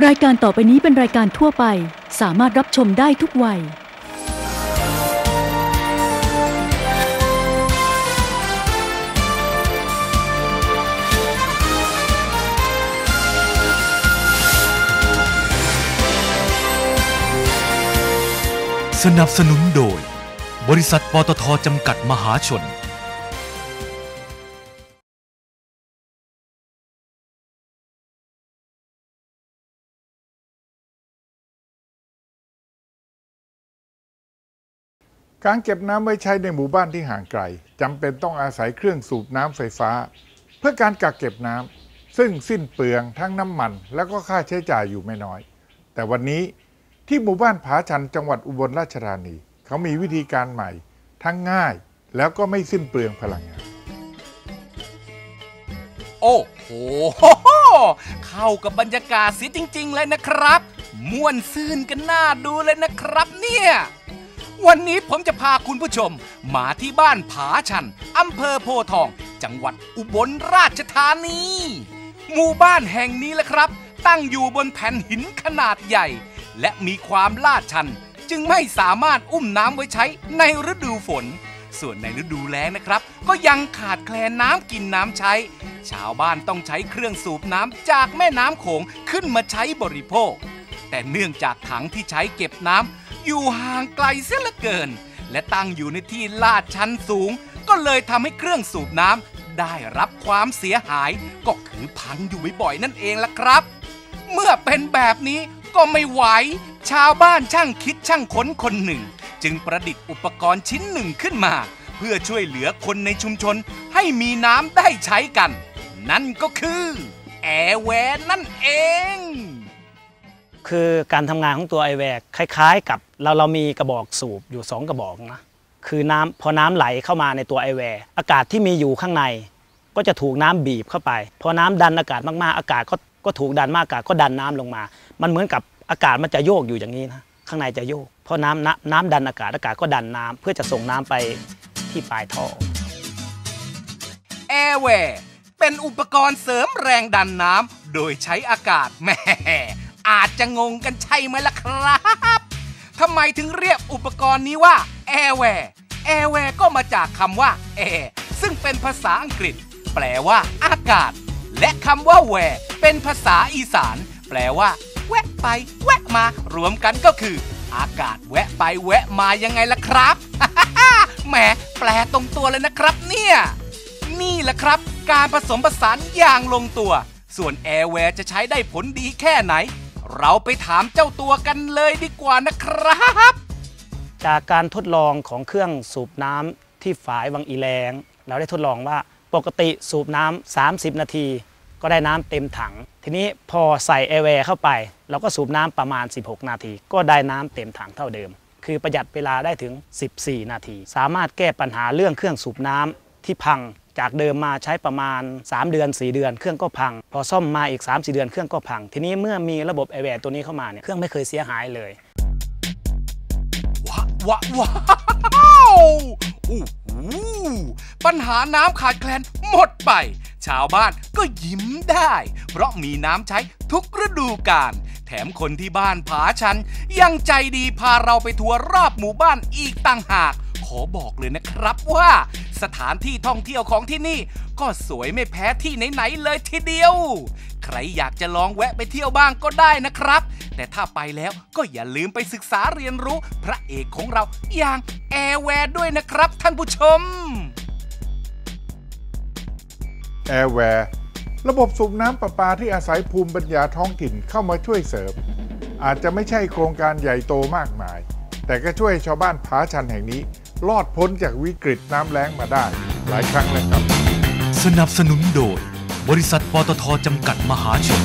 รายการต่อไปนี้เป็นรายการทั่วไป สามารถรับชมได้ทุกวัย สนับสนุนโดย บริษัทปตทจำกัดมหาชน การเก็บน้ำไว้ใช้ในหมู่บ้านที่ห่างไกลจำเป็นต้องอาศัยเครื่องสูบน้ำไฟฟ้า เพื่อการกักเก็บน้ำซึ่งสิ้นเปลืองทั้งน้ำมัน แล้วก็ค่าใช้จ่ายอยู่ไม่น้อย แต่วันนี้ที่หมู่บ้านผาชันจังหวัดอุบลราชธานี เขามีวิธีการใหม่ ทั้งง่ายแล้วก็ไม่สิ้นเปลืองพลังงานโอ้โห เข้ากับบรรยากาศเสียจริง ๆ เลยนะครับ ม่วนซื่นกันน่าดูเลยนะครับเนี่ย วันนี้ผมจะพาคุณผู้ชม มาที่บ้านผาชันอำเภอโพทอง จังหวัดอุบลราชธานี หมู่บ้านแห่งนี้แหละครับ ตั้งอยู่บนแผ่นหินขนาดใหญ่ และมีความลาดชัน จึงไม่สามารถอุ้มน้ำไว้ใช้ในฤดูฝน ส่วนในฤดูแล้งนะครับ ก็ยังขาดแคลนน้ำกินน้ำใช้ ชาวบ้านต้องใช้เครื่องสูบน้ำจากแม่น้ำโขงขึ้นมาใช้บริโภค แต่เนื่องจากถังที่ใช้เก็บน้ำ อยู่ห่างไกลเสียเหลือเกิน และตั้งอยู่ในที่ลาดชันสูง ก็เลยทำให้เครื่องสูบน้ำได้รับความเสียหาย ก็คือพังอยู่บ่อยๆนั่นเองล่ะครับ เมื่อเป็นแบบนี้ก็ไม่ไหว ชาวบ้านช่างคิดช่างค้นคนหนึ่ง จึงประดิษฐ์อุปกรณ์ชิ้นหนึ่งขึ้นมา เพื่อช่วยเหลือคนในชุมชนให้มีน้ำได้ใช้กัน นั่นก็คือ แอร์แวร์นั่นเอง คือการทำงานของตัวไอแวกคล้ายๆ กับเราเรามีกระบอกสูบอยู่ 2 กระบอกนะคือน้ำพอน้ำไหลเข้ามาในตัวไอแวร์อากาศที่มีอยู่ข้างใน ก็จะถูกน้ำบีบเข้าไป พอน้ำดันอากาศมากๆ อากาศก็ก็ถูกดันมากอากาศก็ดันน้ำลงมา มันเหมือนกับอากาศมันจะโยกอยู่อย่างนี้นะข้างในจะโยกพอน้ำน้ำน้ำดันอากาศอากาศก็ดันน้ำเพื่อจะส่งน้ำไปที่ปลายท่อแอร์แวร์เป็นอุปกรณ์เสริมแรงดันน้ำโดยใช้อากาศแม่ อาจจะงงกันใช่ไหมล่ะครับทำไมถึงเรียกอุปกรณ์นี้ว่าแอร์แวร์แอร์แวร์ก็มาจากคำว่าแอร์ซึ่งเป็นภาษาอังกฤษ แปลว่า อากาศ และคำว่าแวร์เป็นภาษาอีสาน แปลว่า แวะไป แวะมา รวมกันก็คือ อากาศแวะไปแวะมายังไงล่ะครับแหมแปลตรงตัวเลยนะครับ เนี่ย นี่แหละครับ การผสมผสานอย่างลงตัว ส่วนแอร์แวร์จะใช้ได้ผลดีแค่ไหน เราไปถามเจ้าตัวกันเลยดีกว่านะครับ จากการทดลองของเครื่องสูบน้ำที่ฝายวังอีแรงเราได้ทดลองว่าปกติสูบน้ำ30 นาที ก็ได้น้ำเต็มถัง ทีนี้พอใส่แอร์แวร์เข้าไป เราก็สูบน้ำประมาณ 16 นาที ก็ได้น้ำเต็มถังเท่าเดิม คือประหยัดเวลาได้ถึง 14 นาที สามารถแก้ปัญหาเรื่องเครื่องสูบน้ำที่พัง จากเดิมมาใช้ประมาณ 3 เดือน 4 เดือนเครื่องก็พัง พอซ่อมมาอีก 3 4 เดือนเครื่องก็พัง ทีนี้เมื่อมีระบบแอร์แวร์ตัวนี้เข้ามาเนี่ยเครื่องไม่เคยเสียหายเลยว้าวว้าว้าวโอ้โหปัญหาน้ำขาดแคลนหมดไป ชาวบ้านก็ยิ้มได้ เพราะมีน้ำใช้ทุกฤดูกาลแถมคนที่บ้านผาชัน ยังใจดีพาเราไปทัวร์รอบหมู่บ้านอีกต่างหาก อบอกเลยนะครับว่า สถานที่ท่องเที่ยวของที่นี่ ก็สวยไม่แพ้ที่ไหนๆเลยทีเดียว ใครอยากจะลองแวะไปเที่ยวบ้างก็ได้นะครับ แต่ถ้าไปแล้วก็อย่าลืมไปศึกษาเรียนรู้พระเอกของเราอย่างแอร์แวร์ด้วยนะครับท่านผู้ชมแอร์แวร์ระบบสูบน้ำประปาที่อาศัยภูมิปัญญาท้องถิ่นเข้ามาช่วยเสริมอาจจะไม่ใช่โครงการใหญ่โตมากมาย แต่ก็ช่วยชาวบ้านผาชันแห่งนี้ รอดพ้นจากวิกฤตน้ำแล้งมาได้ หลายครั้งแล้วครับ สนับสนุนโดย บริษัทปตทจำกัดมหาชน